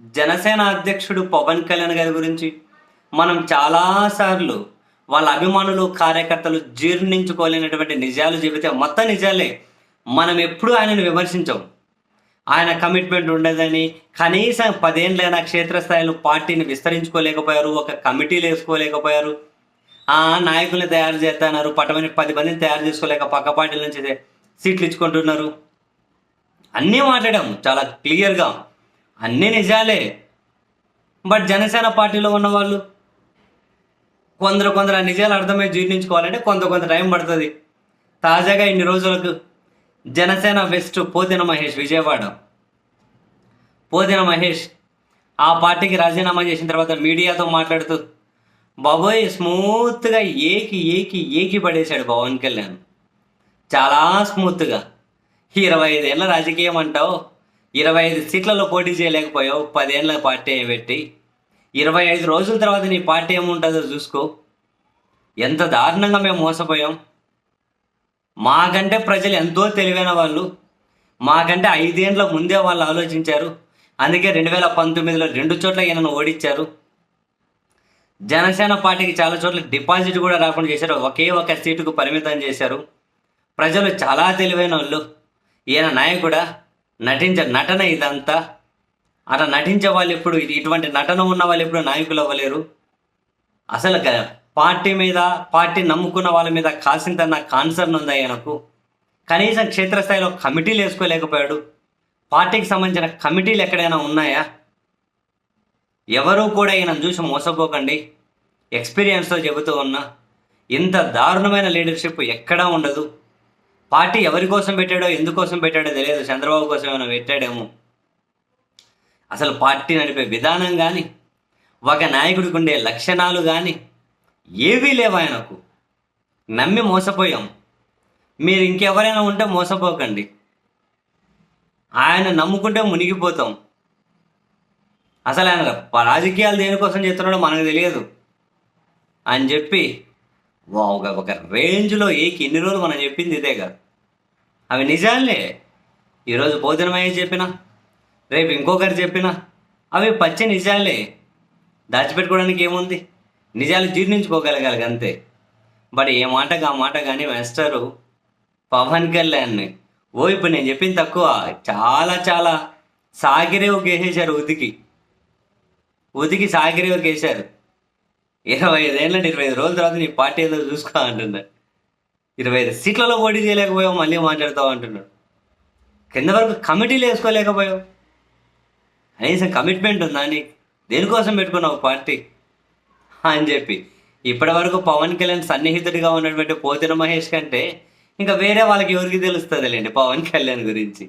జనసేన అధ్యక్షుడు పవన్ కళ్యాణ్ గారి గురించి మనం చాలాసార్లు వాళ్ళ అభిమానులు కార్యకర్తలు జీర్ణించుకోలేనటువంటి నిజాలు చెబితే మొత్తం నిజాలే. మనం ఎప్పుడూ ఆయనను విమర్శించాం. ఆయన కమిట్మెంట్ ఉండదని కనీసం పదేళ్ళైనా క్షేత్రస్థాయిలో పార్టీని విస్తరించుకోలేకపోయారు ఒక కమిటీలు వేసుకోలేకపోయారు. ఆ నాయకుల్ని తయారు చేస్తున్నారు పట్టమని పది మందిని తయారు చేసుకోలేక పక్క పార్టీల నుంచి సీట్లు ఇచ్చుకుంటున్నారు. అన్నీ మాట్లాడాము చాలా క్లియర్గా. అన్నీ నిజాలే. బట్ జనసేన పార్టీలో ఉన్న వాళ్ళు కొందరు కొందరు ఆ నిజాలు అర్థమై జీర్ణించుకోవాలంటే కొంత కొంత టైం పడుతుంది. తాజాగా ఇన్ని రోజులకు జనసేన వెస్ట్ పోతిన మహేష్ విజయవాడ. పోతిన మహేష్ ఆ పార్టీకి రాజీనామా చేసిన తర్వాత మీడియాతో మాట్లాడుతూ బాబోయ్ స్మూత్గా ఏకి ఏకి ఏకి పడేశాడు పవన్ కళ్యాణ్. చాలా స్మూత్గా. ఇరవై ఐదేళ్ళ రాజకీయం అంటావు? ఇరవై ఐదు సీట్లలో పోటీ చేయలేకపోయావు పదేళ్ళ పార్టీ పెట్టి. ఇరవై ఐదు రోజుల తర్వాత నీ పార్టీ ఏముంటుందో చూసుకో. ఎంత దారుణంగా మేము మోసపోయాం. మాకంటే ప్రజలు ఎంతో తెలివైన వాళ్ళు. మాకంటే ఐదేండ్ల ముందే వాళ్ళు ఆలోచించారు. అందుకే రెండు వేల పంతొమ్మిదిలో రెండు చోట్ల ఈయనను ఓడించారు. జనసేన పార్టీకి చాలా చోట్ల డిపాజిట్ కూడా రాకుండా చేశారు. ఒకే ఒక సీటుకు పరిమితం చేశారు. ప్రజలు చాలా తెలివైన వాళ్ళు. ఈయన నాయకుడా? నటించ నటన ఇదంతా. అట్లా నటించే వాళ్ళు ఎప్పుడు ఇటువంటి నటన ఉన్న వాళ్ళు ఎప్పుడు నాయకులు అవ్వలేరు. అసలు పార్టీ మీద పార్టీ నమ్ముకున్న వాళ్ళ మీద కాసింతన్న కాన్సర్న్ ఉంది ఆయనకు కనీసం క్షేత్రస్థాయిలో కమిటీలు వేసుకోలేకపోయాడు. పార్టీకి సంబంధించిన కమిటీలు ఎక్కడైనా ఉన్నాయా? ఎవరూ కూడా ఈయన చూసి మోసపోకండి. ఎక్స్పీరియన్స్తో చెబుతూ ఉన్నా. ఇంత దారుణమైన లీడర్షిప్ ఎక్కడా ఉండదు. పార్టీ ఎవరి కోసం పెట్టాడో ఎందుకోసం పెట్టాడో తెలియదు. చంద్రబాబు కోసం ఏమైనా పెట్టాడేమో. అసలు పార్టీ నడిపే విధానం కానీ ఒక నాయకుడికి ఉండే లక్షణాలు కానీ ఏవీ లేవు ఆయనకు. నమ్మి మోసపోయాం. మీరు ఇంకెవరైనా ఉంటే మోసపోకండి. ఆయన నమ్ముకుంటే మునిగిపోతాం. అసలు ఆయన రాజకీయాలు దేనికోసం చేస్తున్నాడో మనకు తెలియదు. అని చెప్పి ఒక ఒక రేంజ్లో ఏకి ఎన్ని రోజులు మనం చెప్పింది ఇదే కదా అవి నిజాలే ఈరోజు భోజనమయ్యే చెప్పినా రేపు ఇంకొకరు చెప్పినా అవి పచ్చి నిజాలే దాచిపెట్టుకోవడానికి ఏముంది? నిజాలు జీర్ణించుకోగలగాలి అంతే. బట్ ఏ మాటగా ఆ మాట కానీ వేస్తారు పవన్ కళ్యాణ్ని. ఓ ఇప్పుడు నేను చెప్పింది తక్కువ. చాలా చాలా సాగిరేవు వేసేశారు ఉతికి ఉతికి సాగిరేవు వేశారు ఇరవై ఐదేళ్ళ ఇరవై ఐదు రోజుల తర్వాత నీ పార్టీ ఏదో చూసుకో అంటున్నాడు ఇరవై ఐదు సీట్లలో పోటీ చేయలేకపోయావు మళ్ళీ మాట్లాడతావు అంటున్నాడు. కింద వరకు కమిటీలు వేసుకోలేకపోయావు. కనీసం కమిట్మెంట్ ఉందా నీకు? దేనికోసం పెట్టుకున్నావు పార్టీ? అని చెప్పి. ఇప్పటి వరకు పవన్ కళ్యాణ్ సన్నిహితుడిగా ఉన్నటువంటి పోతిన మహేష్ కంటే ఇంకా వేరే వాళ్ళకి ఎవరికి తెలుస్తుందిలేండి పవన్ కళ్యాణ్ గురించి?